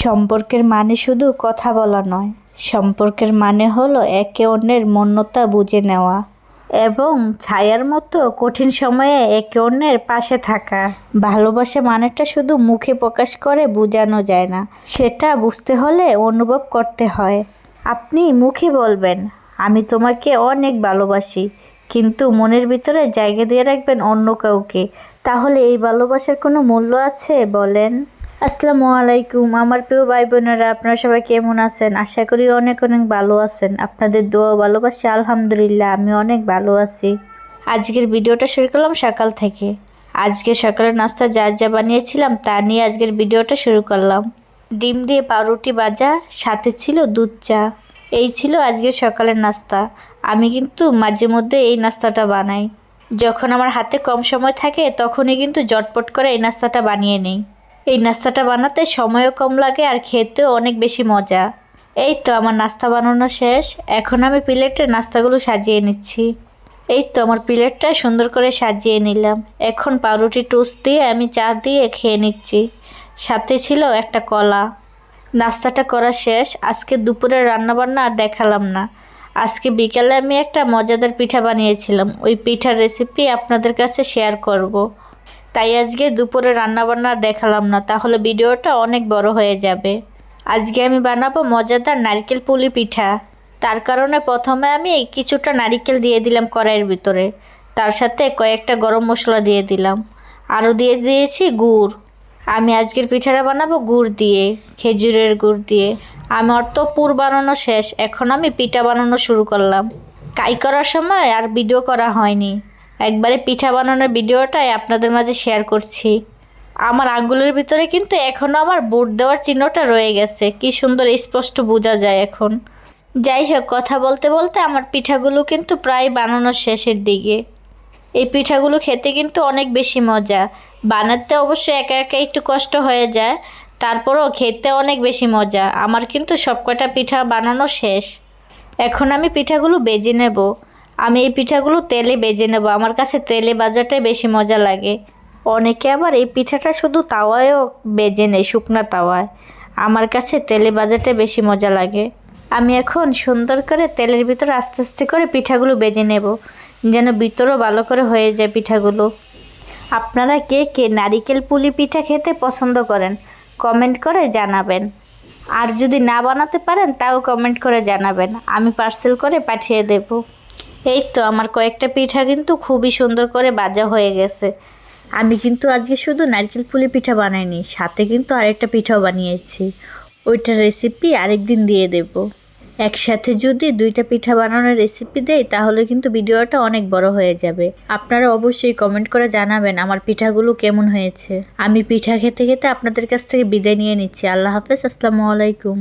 সম্পর্কের মানে শুধু কথা বলা নয়। সম্পর্কের মানে হলো একে অন্যের মন্যতা বুঝে নেওয়া এবং ছায়ার মতো কঠিন সময়ে একে অন্যের পাশে থাকা। ভালোবাসা মানেটা শুধু মুখে প্রকাশ করে বোঝানো যায় না, সেটা বুঝতে হলে অনুভব করতে হয়। আপনি মুখে বলবেন, আমি তোমাকে অনেক ভালোবাসি, কিন্তু মনের ভিতরে জায়গা দিয়ে রাখবেন অন্য কাউকে। তাহলে এই ভালোবাসার কোনো মূল্য আছে? বলেন। আসসালামু আলাইকুম। আমার প্রিয় ভাই বোনেরা আপনারা সবাই কেমন আছেন? আশা করি অনেক অনেক ভালো আছেন। আপনাদের দোয়া ভালোবাসি, আলহামদুলিল্লাহ, আমি অনেক ভালো আছি। আজকের ভিডিওটা শুরু করলাম সকাল থেকে। আজকে সকালের নাস্তা যা যা বানিয়েছিলাম, তা নিয়ে আজকের ভিডিওটা শুরু করলাম। ডিম দিয়ে পাউরুটি ভাজা, সাথে ছিল দুধ চা। এই ছিল আজকের সকালের নাস্তা। আমি কিন্তু মাঝে মধ্যে এই নাস্তাটা বানাই। যখন আমার হাতে কম সময় থাকে, তখনই কিন্তু জটপট করে এই নাস্তাটা বানিয়ে নিই। এই নাস্তাটা বানাতে সময়ও কম লাগে আর খেতেও অনেক বেশি মজা। এই তো আমার নাস্তা বানানো শেষ। এখন আমি প্লেটে নাস্তাগুলো সাজিয়ে নিচ্ছি। এই তো আমার প্লেটটা সুন্দর করে সাজিয়ে নিলাম। এখন পাউরুটি টোস্ট দিয়ে আমি চা দিয়ে খেয়ে নিচ্ছি। সাথে ছিল একটা কলা। নাস্তাটা করা শেষ। আজকে দুপুরে রান্নাবান্না আর দেখালাম না। আজকে বিকালে আমি একটা মজাদার পিঠা বানিয়েছিলাম। ওই পিঠার রেসিপি আপনাদের কাছে শেয়ার করব। তাই আজকে দুপুরে রান্নাবান্না দেখালাম না, তাহলে ভিডিওটা অনেক বড় হয়ে যাবে। আজকে আমি বানাবো মজাদার নারকেল পুলি পিঠা। তার কারণে প্রথমে আমি কিছুটা নারিকেল দিয়ে দিলাম কড়াইয়ের ভিতরে। তার সাথে কয়েকটা গরম মশলা দিয়ে দিলাম। আরও দিয়ে দিয়েছি গুড়। আমি আজকের পিঠাটা বানাবো গুড় দিয়ে, খেজুরের গুড় দিয়ে। আমার তো পুর বানানো শেষ, এখন আমি পিঠা বানানো শুরু করলাম। কাই করার সময় আর ভিডিও করা হয়নি। একবারে পিঠা বানানোর ভিডিওটাই আপনাদের মাঝে শেয়ার করছি। আমার আঙ্গুলের ভিতরে কিন্তু এখনও আমার বুট দেওয়ার চিহ্নটা রয়ে গেছে। কি সুন্দর স্পষ্ট বোঝা যায় এখন। যাই হোক, কথা বলতে বলতে আমার পিঠাগুলো কিন্তু প্রায় বানানোর শেষের দিকে। এই পিঠাগুলো খেতে কিন্তু অনেক বেশি মজা। বানাতে অবশ্য একা একা একটু কষ্ট হয়ে যায়, তারপরও খেতে অনেক বেশি মজা। আমার কিন্তু সবকটা পিঠা বানানো শেষ। এখন আমি পিঠাগুলো বেজে নেব। আমি এই পিঠাগুলো তেলে বেজে নেব। আমার কাছে তেলে বাজাটাই বেশি মজা লাগে। অনেকে আবার এই পিঠাটা শুধু তাওয়ায়ও বেজে নেয়, শুকনা তাওয়ায়। আমার কাছে তেলে বাজাটা বেশি মজা লাগে। আমি এখন সুন্দর করে তেলের ভিতরে আস্তে আস্তে করে পিঠাগুলো বেজে নেব, যেন ভিতরও ভালো করে হয়ে যায় পিঠাগুলো। আপনারা কে কে নারিকেল পুলি পিঠা খেতে পছন্দ করেন, কমেন্ট করে জানাবেন। আর যদি না বানাতে পারেন, তাও কমেন্ট করে জানাবেন। আমি পার্সেল করে পাঠিয়ে দেব। এই তো, আমার কয়েকটা পিঠা কিন্তু খুবই সুন্দর করে বাজা হয়ে গেছে। আমি কিন্তু আজকে শুধু নারকেল পুলি পিঠা বানাইনি, সাথে কিন্তু আরেকটা পিঠাও বানিয়েছি। ওইটার রেসিপি আরেকদিন দিয়ে দেব। একসাথে যদি দুইটা পিঠা বানানোর রেসিপি দেয় তাহলে কিন্তু ভিডিওটা অনেক বড় হয়ে যাবে। আপনারা অবশ্যই কমেন্ট করে জানাবেন আমার পিঠাগুলো কেমন হয়েছে। আমি পিঠা খেতে খেতে আপনাদের কাছ থেকে বিদায় নিয়ে নিচ্ছি। আল্লাহ হাফেজ, আসসালামু আলাইকুম।